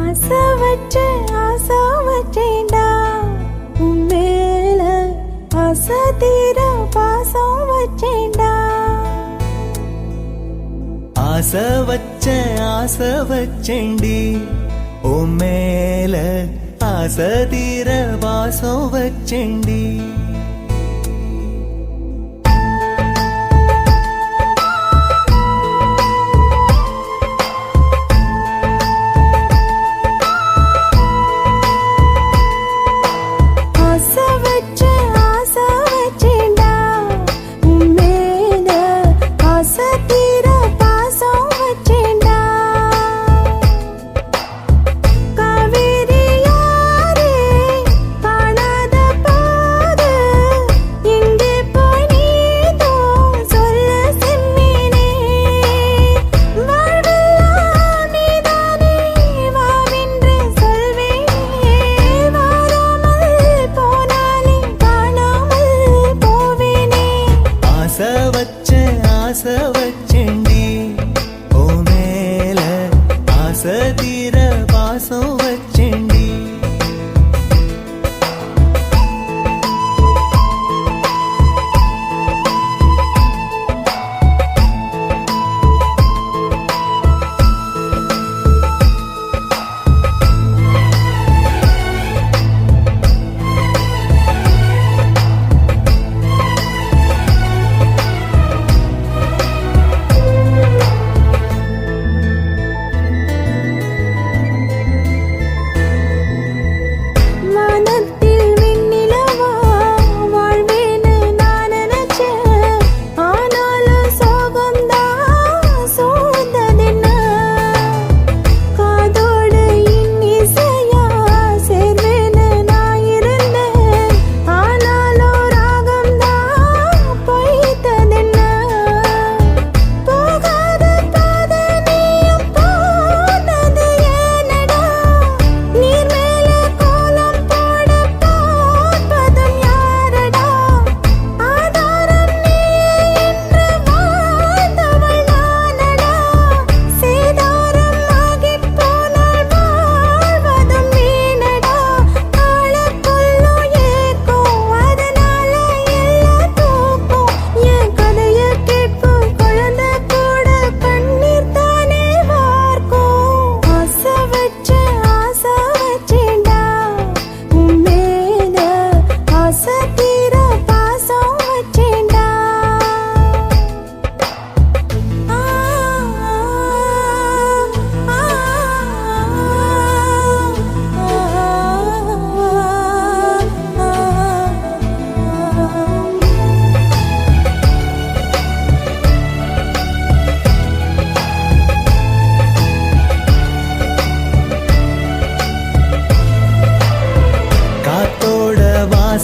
அசவற்ற அசவற்றேண்டா உன் மேல அசதீர பாசம் வச்சேண்டா ஆசை வச்ச ஆசை வச்சேண்டி ஓ மேல ஆசை தீர பாசம் வச்சேண்டி know what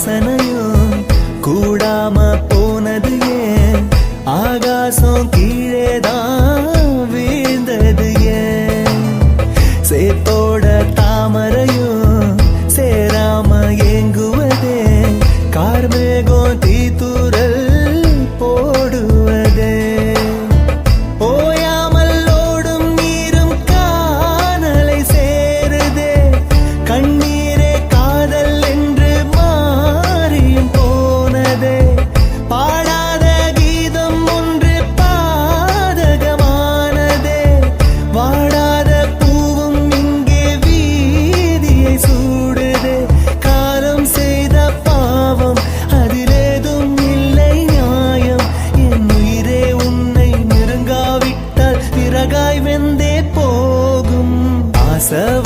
வசனம்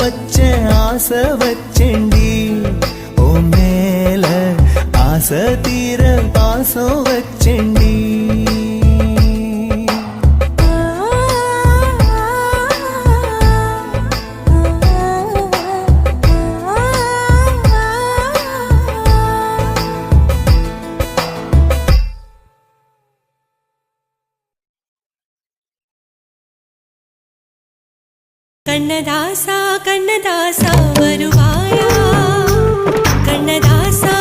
வச்சேன் ஆசை வச்சேண்டி ஓ மேல ஆசை தீர பாசம் கண்ணதாசா கண்ணதாசா வருவாயா? கண்ணதாசா